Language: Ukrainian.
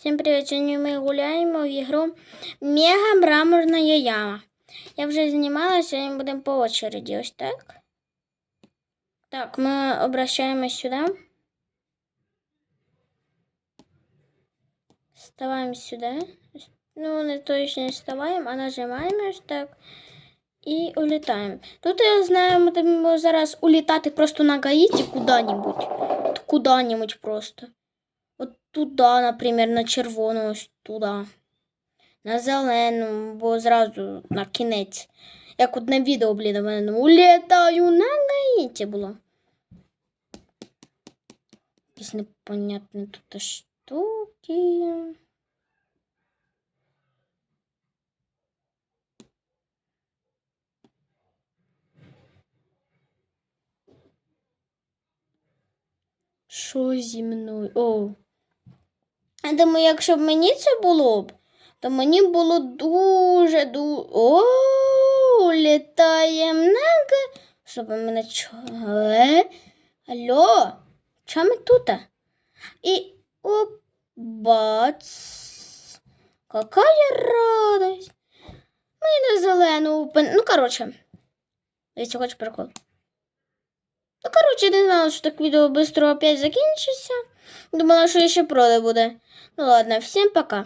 Всім привіт! Сьогодні ми гуляємо в ігру Мега Мраморна яма. Я вже знімала, сьогодні будемо по очереді. Ось так. Так, ми обращаємось сюди. Вставаємо сюди. Ну, не точно не а нажимаємо ось так. І улітаємо. Тут я знаю, ми будемо зараз улітати просто на Гаїті куди-небудь. От Куди-небудь просто. От туди, наприклад, на червону, ось туди. На зелену, бо зразу на кінець. Як от на відео, блін, у мене улітаю на Гаїті було. Якісь непонятні тут штуки. Що зі мною? О. Я думаю, якщо б мені це було б, то мені було дуже дуже. О, літаємо на Щоб мене чого? Алло, чому ми тут? І оп, бац. Какая радость. Ми на зелену упин. Ну, коротше. Якщо хочеш прикол. Ну, коротше, не знала, що так відео швидко опять закінчиться. Думала, що ще проли буде. Ну ладно, всім пока.